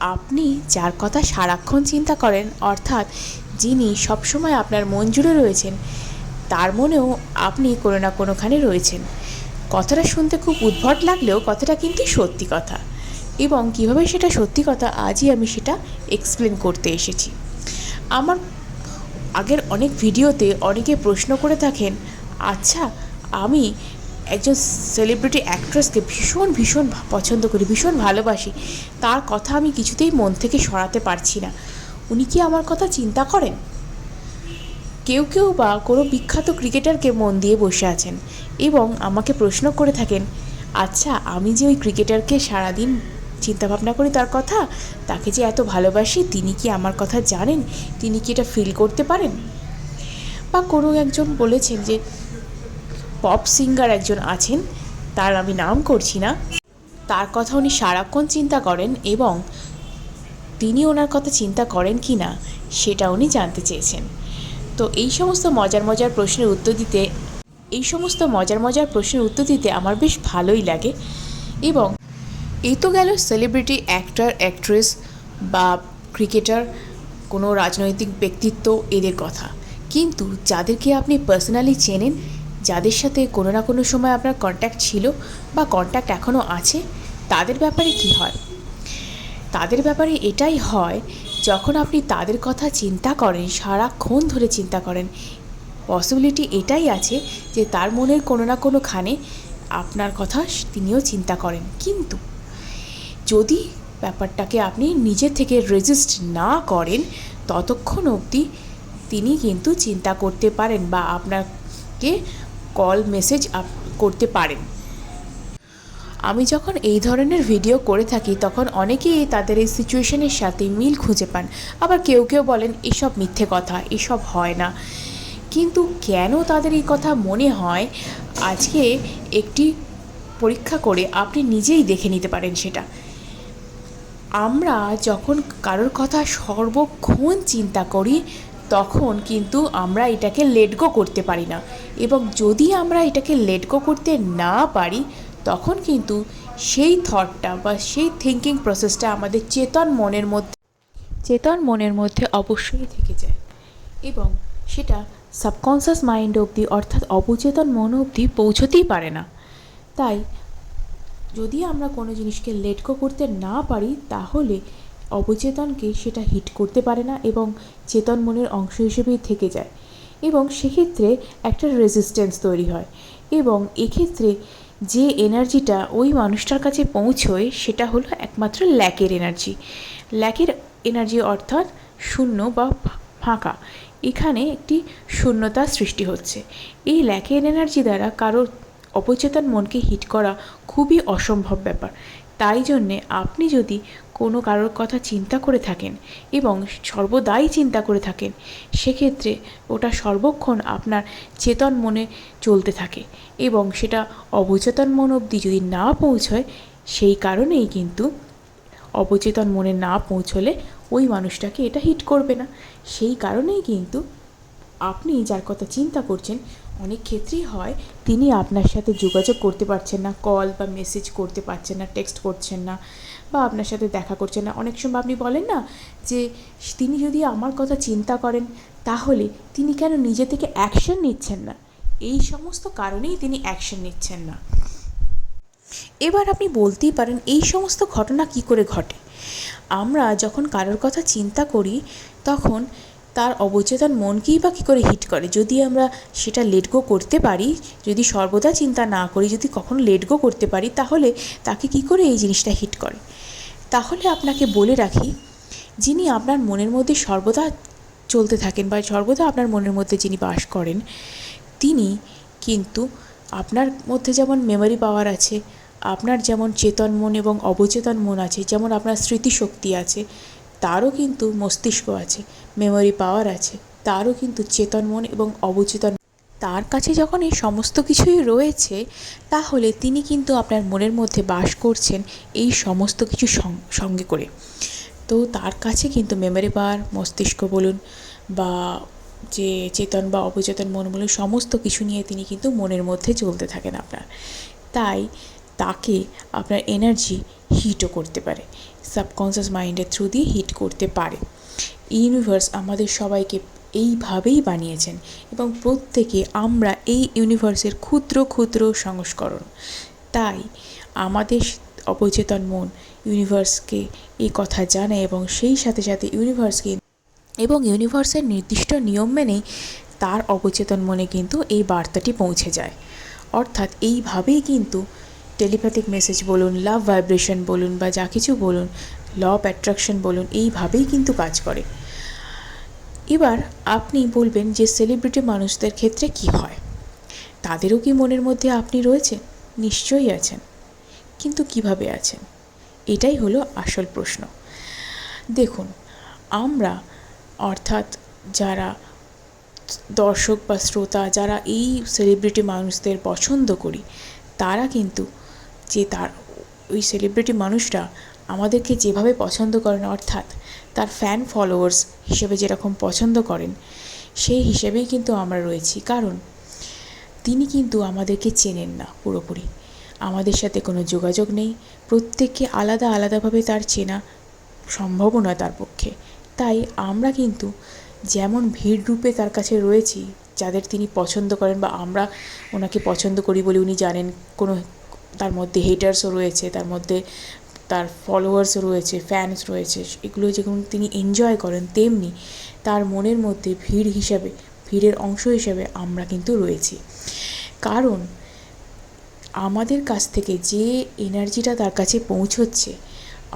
আপনি যার কথা সারাক্ষণ চিন্তা করেন, অর্থাৎ যিনি সবসময় আপনার মন জুড়ে রয়েছেন, তার মনেও আপনি কোনো না কোনোখানে রয়েছেন। কথাটা শুনতে খুব উদ্ভট লাগলেও কথাটা কিন্তু সত্যি কথা। এবং কীভাবে সেটা সত্যি কথা আজই আমি সেটা এক্সপ্লেন করতে এসেছি। আমার আগের অনেক ভিডিওতে অনেকে প্রশ্ন করে থাকেন আচ্ছা আমি একজন সেলিব্রিটি অ্যাক্ট্রেসকে ভীষণ ভীষণ পছন্দ করি, ভীষণ ভালোবাসি। তার কথা আমি কিছুতেই মন থেকে সরাতে পারছি না। উনি কি আমার কথা চিন্তা করেন? কেউ কেউ বা কোনো বিখ্যাত ক্রিকেটারকে মন দিয়ে বসে আছেন এবং আমাকে প্রশ্ন করে থাকেন আচ্ছা আমি যে ওই ক্রিকেটারকে সারাদিন চিন্তাভাবনা করি তার কথা, তাকে যে এত ভালোবাসি, তিনি কি আমার কথা জানেন? তিনি কি এটা ফিল করতে পারেন? বা কোনো একজন বলেছেন যে পপ সিঙ্গার একজন আছেন, তার আমি নাম করছি না। তার কথা উনি সারাক্ষণ চিন্তা করেন এবং তিনি ওনার কথা চিন্তা করেন কি না, সেটা উনি জানতে চেয়েছেন। তো এই সমস্ত মজার মজার প্রশ্নের উত্তর দিতে, এই সমস্ত মজার মজার প্রশ্নের উত্তর দিতে আমার বেশ ভালোই লাগে এবং এই তো গেল সেলিব্রিটি অ্যাক্টর অ্যাক্ট্রেস বা ক্রিকেটার কোনো রাজনৈতিক ব্যক্তিত্ব এদের কথা। কিন্তু যাদেরকে আপনি পার্সোনালি চেনেন যাদের সাথে কোনো না কোনো সময় আপনার কন্ট্যাক্ট ছিল বা কন্ট্যাক্ট এখনও আছে, তাদের ব্যাপারে কি হয়? তাদের ব্যাপারে এটাই হয়, যখন আপনি তাদের কথা চিন্তা করেন, সারাক্ষণ ধরে চিন্তা করেন পসিবিলিটি এটাই আছে যে তার মনের কোনো না কোনোখানে আপনার কথা তিনিও চিন্তা করেন। কিন্তু যদি ব্যাপারটাকে আপনি নিজে থেকে রেজিস্ট না করেন, ততক্ষণ অবধি তিনি কিন্তু চিন্তা করতে পারেন বা আপনাকে কল মেসেজ আপ করতে পারেন। আমি যখন এই ধরনের ভিডিও করে থাকি, তখন অনেকেই তাদের এই সিচুয়েশনের সাথে মিল খুঁজে পান। আবার কেউ কেউ বলেন, এসব মিথ্যে কথা, এসব হয় না। কিন্তু কেন তাদের এই কথা মনে হয়? আজকে একটি পরীক্ষা করে আপনি নিজেই দেখে নিতে পারেন সেটা। আমরা যখন কারোর কথা সর্বক্ষণ চিন্তা করি তখন কিন্তু আমরা এটাকে লেট গো করতে পারি না। এবং যদি আমরা এটাকে লেট গো করতে না পারি, তখন কিন্তু সেই থটটা বা সেই থিঙ্কিং প্রসেসটা আমাদের চেতন মনের মধ্যে চেতন মনের মধ্যে অবশ্যই থেকে যায়। এবং সেটা সাবকনসিয়াস মাইন্ড অবধি অর্থাৎ অবচেতন মন অবধি পৌঁছতেই পারে না। তাই যদি আমরা কোনো জিনিসকে লেট গো করতে না পারি, তাহলে অবচেতনকে সেটা হিট করতে পারে না এবং চেতন মনের অংশ হিসেবেই থেকে যায়। এবং সেক্ষেত্রে একটা রেজিস্ট্যান্স তৈরি হয়। এবং এক্ষেত্রে যে এনার্জিটা ওই মানুষটার কাছে পৌঁছয়, সেটা হলো একমাত্র ল্যাকের এনার্জি ল্যাকের এনার্জি অর্থাৎ শূন্য বা ফাঁকা। এখানে একটি শূন্যতা সৃষ্টি হচ্ছে। এই ল্যাকের এনার্জি দ্বারা কারোর অপচেতন মনকে হিট করা খুবই অসম্ভব ব্যাপার। তাই জন্যে আপনি যদি কোনো কারোর কথা চিন্তা করে থাকেন এবং সর্বদাই চিন্তা করে থাকেন, সেক্ষেত্রে ওটা সর্বক্ষণ আপনার চেতন মনে চলতে থাকে এবং সেটা অবচেতন মন অবধি যদি না পৌঁছয়, সেই কারণেই কিন্তু অবচেতন মনে না পৌঁছলে ওই মানুষটাকে এটা হিট করবে না। সেই কারণেই কিন্তু আপনি যার কথা চিন্তা করছেন অনেক ক্ষেত্রেই হয়, তিনি আপনার সাথে যোগাযোগ করতে পারছেন না কল বা মেসেজ করতে পারছেন না টেক্সট করছেন না, বা আপনার সাথে দেখা করছেন না। অনেক সময় আপনি বলেন না যে, তিনি যদি আমার কথা চিন্তা করেন, তাহলে তিনি কেন নিজে থেকে অ্যাকশন নিচ্ছেন না? এই সমস্ত কারণেই তিনি অ্যাকশন নিচ্ছেন না। এবার আপনি বলতেই পারেন, এই সমস্ত ঘটনা কি করে ঘটে? আমরা যখন কারোর কথা চিন্তা করি, তখন তার অবচেতন মনকেই বা কী করে হিট করে? যদি আমরা সেটা লেট গো করতে পারি, যদি সর্বদা চিন্তা না করি, যদি কখনো লেট গো করতে পারি, তাহলে তাকে কী করে এই জিনিসটা হিট করে? তাহলে আপনাকে বলে রাখি, যিনি আপনার মনের মধ্যে সর্বদা চলতে থাকেন বা সর্বদা আপনার মনের মধ্যে যিনি বাস করেন, তিনি কিন্তু আপনার মধ্যে যেমন মেমোরি পাওয়ার আছে, আপনার যেমন চেতন মন এবং অবচেতন মন আছে, যেমন আপনার স্মৃতিশক্তি আছে, তারও কিন্তু মস্তিষ্ক আছে। মেমরি পাওয়ার আছে, তারও কিন্তু চেতন মন এবং অবচেতন তার কাছে যখন এই সমস্ত কিছুই রয়েছে, তাহলে তিনি কিন্তু আপনার মনের মধ্যে বাস করছেন এই সমস্ত কিছু সঙ্গে করে। তো তার কাছে কিন্তু মেমোরি পাওয়ার মস্তিষ্ক বলুন বা যে চেতন বা অবচেতন মন বলুন, সমস্ত কিছু নিয়ে তিনি কিন্তু মনের মধ্যে চলতে থাকেন আপনার। তাই তাকে আপনার এনার্জি হিটও করতে পারে সাবকনসিয়াস মাইন্ডের থ্রু দিয়ে হিট করতে পারে। ইউনিভার্স আমাদের সবাইকে এইভাবেই বানিয়েছেন এবং প্রত্যেকে আমরা এই ইউনিভার্সের ক্ষুদ্র ক্ষুদ্র সংস্করণ। তাই আমাদের অবচেতন মন ইউনিভার্সকে এই কথা জানে এবং সেই সাথে সাথে ইউনিভার্সকে এবং ইউনিভার্সের নির্দিষ্ট নিয়ম মেনেই তার অবচেতন মনে কিন্তু এই বার্তাটি পৌঁছে যায়। অর্থাৎ এইভাবেই কিন্তু টেলিপ্যাথিক মেসেজ বলুন লাভ ভাইব্রেশন বলুন বা যা কিছু বলুন ল অফ অ্যাট্রাকশন বলুন, এইভাবেই কিন্তু কাজ করে। এবার আপনি বলবেন যে সেলিব্রিটি মানুষদের ক্ষেত্রে কি হয়? তাদেরও কি মনের মধ্যে আপনি রয়েছেন? নিশ্চয়ই আছেন। কিন্তু কীভাবে আছেন? এটাই হলো আসল প্রশ্ন। দেখুন, আমরা অর্থাৎ যারা দর্শক বা শ্রোতা, যারা এই সেলিব্রিটি মানুষদের পছন্দ করি, তারা কিন্তু যে তার ওই সেলিব্রিটি মানুষরা আমাদেরকে যেভাবে পছন্দ করেন, অর্থাৎ তার ফ্যান ফলোয়ার্স হিসেবে যেরকম পছন্দ করেন, সেই হিসেবেই কিন্তু আমরা রয়েছি। কারণ তিনি কিন্তু আমাদেরকে চেনেন না পুরোপুরি। আমাদের সাথে কোনো যোগাযোগ নেই। প্রত্যেককে আলাদা আলাদাভাবে তার চেনা সম্ভবও নয় তার পক্ষে। তাই আমরা কিন্তু যেমন ভিড় রূপে তার কাছে রয়েছি, যাদের তিনি পছন্দ করেন বা আমরা ওনাকে পছন্দ করি বলে উনি জানেন, কোনো তার মধ্যে হেটার্সও রয়েছে, তার মধ্যে তার ফলোয়ার্সও রয়েছে ফ্যানস রয়েছে, এগুলো যেমন তিনি এনজয় করেন তেমনি তার মনের মধ্যে ভিড় হিসাবে, ভিড়ের অংশ হিসাবে আমরা কিন্তু রয়েছি। কারণ আমাদের কাছ থেকে যে এনার্জিটা তার কাছে পৌঁছচ্ছে,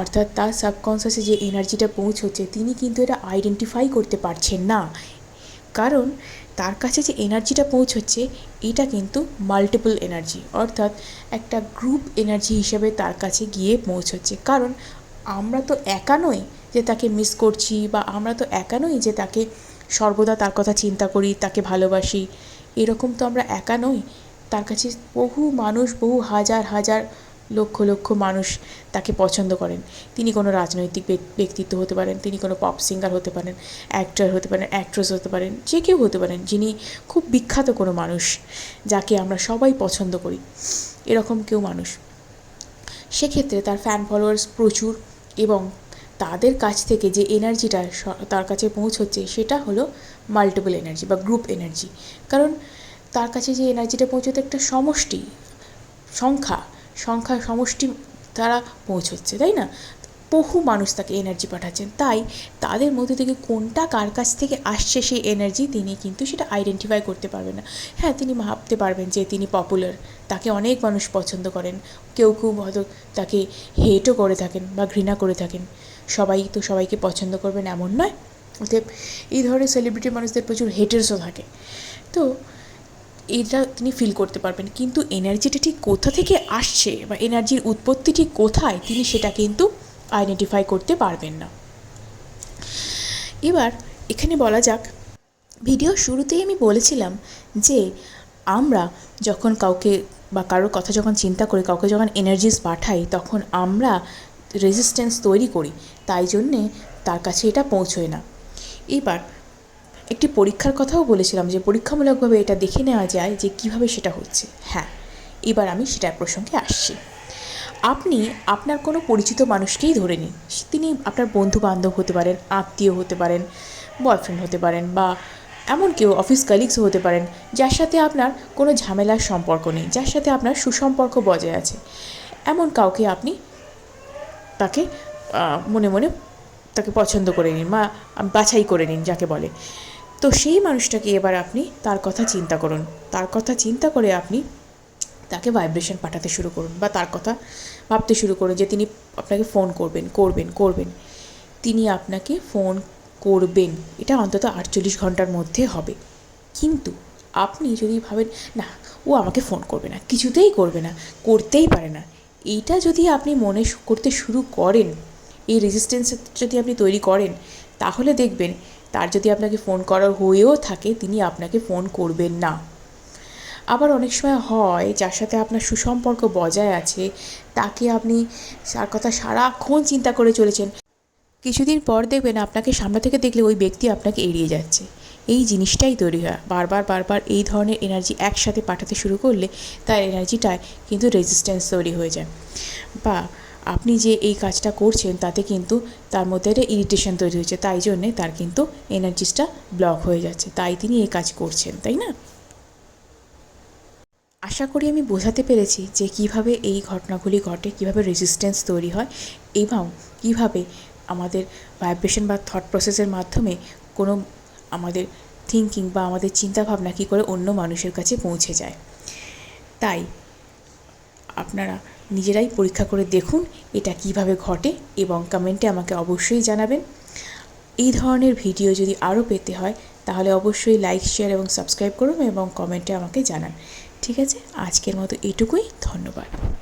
অর্থাৎ তার সাবকনসিয়াসে যে এনার্জিটা পৌঁছচ্ছে, তিনি কিন্তু এটা আইডেন্টিফাই করতে পারছেন না। কারণ তার কাছে যে এনার্জিটা পৌঁছচ্ছে, এটা কিন্তু মাল্টিপল এনার্জি অর্থাৎ একটা গ্রুপ এনার্জি হিসেবে তার কাছে গিয়ে পৌঁছচ্ছে। কারণ আমরা তো একা নই যে তাকে মিস করছি বা আমরা তো একা নই যে তাকে সর্বদা তার কথা চিন্তা করি, তাকে ভালোবাসি। এরকম তো আমরা একা নই। তার কাছে বহু মানুষ, বহু হাজার হাজার লক্ষ লক্ষ মানুষ তাকে পছন্দ করেন। তিনি কোনো রাজনৈতিক ব্যক- ব্যক্তিত্ব হতে পারেন, তিনি কোনো পপ সিঙ্গার হতে পারেন, অ্যাক্টর হতে পারেন, অ্যাক্ট্রেস হতে পারেন, যে কেউ হতে পারেন, যিনি খুব বিখ্যাত কোনো মানুষ যাকে আমরা সবাই পছন্দ করি, এরকম কেউ মানুষ। সেক্ষেত্রে তার ফ্যান ফলোয়ার্স প্রচুর এবং তাদের কাছ থেকে যে এনার্জিটা তার কাছে পৌঁছচ্ছে সেটা হলো মাল্টিপল এনার্জি বা গ্রুপ এনার্জি কারণ তার কাছে যে এনার্জিটা পৌঁছতে একটা সমষ্টি, সংখ্যা সংখ্যা সমষ্টি তারা পৌঁছচ্ছে, তাই না? বহু মানুষ তাকে এনার্জি পাঠাচ্ছেন। তাই তাদের মধ্যে থেকে কোনটা কার কাছ থেকে আসছে সেই এনার্জি তিনি কিন্তু সেটা আইডেন্টিফাই করতে পারবেন না। হ্যাঁ তিনি ভাবতে পারবেন যে তিনি পপুলার তাকে অনেক মানুষ পছন্দ করেন। কেউ কেউ হয়তো তাকে হেটও করে থাকেন বা ঘৃণা করে থাকেন। সবাই তো সবাইকে পছন্দ করবেন এমন নয়। অতএব এই ধরনের সেলিব্রিটি মানুষদের প্রচুর হেটার্সও থাকে। তো এটা তিনি ফিল করতে পারবেন। কিন্তু এনার্জিটা ঠিক কোথা থেকে আসছে বা এনার্জির উৎপত্তি ঠিক কোথায়, তিনি সেটা কিন্তু আইডেন্টিফাই করতে পারবেন না। এবার এখানে বলা যাক ভিডিও শুরুতেই আমি বলেছিলাম যে আমরা যখন কাউকে বা কারোর কথা যখন চিন্তা করি, কাউকে যখন এনার্জিস পাঠাই, তখন আমরা রেজিস্ট্যান্স তৈরি করি। তাই জন্যে তার কাছে এটা পৌঁছয় না। এবার একটি পরীক্ষার কথাও বলেছিলাম যে পরীক্ষামূলকভাবে এটা দেখে নেওয়া যায় যে কীভাবে সেটা হচ্ছে। হ্যাঁ এবার আমি সেটার প্রসঙ্গে আসছি। আপনি আপনার কোনো পরিচিত মানুষকেই ধরে নিন। তিনি আপনার বন্ধু বান্ধব হতে পারেন, আত্মীয় হতে পারেন বয়ফ্রেন্ড হতে পারেন বা এমন কেউ অফিস কালিগসও হতে পারেন, যার সাথে আপনার কোনো ঝামেলার সম্পর্ক নেই, যার সাথে আপনার সুসম্পর্ক বজায় আছে। এমন কাউকে আপনি তাকে মনে মনে তাকে পছন্দ করে নিন বা বাছাই করে নিন, যাকে বলে। তো সেই মানুষটাকে এবার আপনি তার কথা চিন্তা করুন। তার কথা চিন্তা করে আপনি তাকে ভাইব্রেশন পাঠাতে শুরু করুন বা তার কথা ভাবতে শুরু করুন যে তিনি আপনাকে ফোন করবেন করবেন করবেন। তিনি আপনাকে ফোন করবেন। এটা অন্তত আটচল্লিশ ঘণ্টার মধ্যে হবে। কিন্তু আপনি যদি ভাবেন, না, ও আমাকে ফোন করবে না, কিছুতেই করবে না, করতেই পারে না। এইটা যদি আপনি মনে করতে শুরু করেন, এই রেজিস্ট্যান্স যদি আপনি তৈরি করেন, তাহলে দেখবেন তার যদি আপনাকে ফোন করার হয়েও থাকে, তিনি আপনাকে ফোন করবেন না। আবার অনেক সময় হয়, যার সাথে আপনার সুসম্পর্ক বজায় আছে, তাকে আপনি তার কথা সারাক্ষণ চিন্তা করে চলেছেন। কিছুদিন পর দেখবেন আপনাকে সামনে থেকে দেখলে ওই ব্যক্তি আপনাকে এড়িয়ে যাচ্ছে। এই জিনিসটাই তৈরি হয়। বারবার বারবার এই ধরনের এনার্জি একসাথে পাঠাতে শুরু করলে তার এনার্জিটায় কিন্তু রেজিস্ট্যান্স তৈরি হয়ে যায়। বা আপনি যে এই কাজটা করছেন, তাতে কিন্তু তার মধ্যে একটা ইরিটেশন তৈরি হয়েছে। তাই জন্যে তার কিন্তু এনার্জিসটা ব্লক হয়ে যাচ্ছে। তাই তিনি এই কাজ করছেন, তাই না? আশা করি আমি বোঝাতে পেরেছি যে কীভাবে এই ঘটনাগুলি ঘটে, কীভাবে রেজিস্ট্যান্স তৈরি হয় এবং কীভাবে আমাদের ভাইব্রেশন বা থট প্রসেসের মাধ্যমে কোনো আমাদের থিঙ্কিং বা আমাদের চিন্তাভাবনা কী করে অন্য মানুষের কাছে পৌঁছে যায়। তাই আপনারা নিজেরাই পরীক্ষা করে দেখুন এটা কীভাবে ঘটে এবং কমেন্টে আমাকে অবশ্যই জানাবেন। এই ধরনের ভিডিও যদি আরও পেতে হয়, তাহলে অবশ্যই লাইক শেয়ার এবং সাবস্ক্রাইব করুন এবং কমেন্টে আমাকে জানান। ঠিক আছে, আজকের মতো এটুকুই, ধন্যবাদ।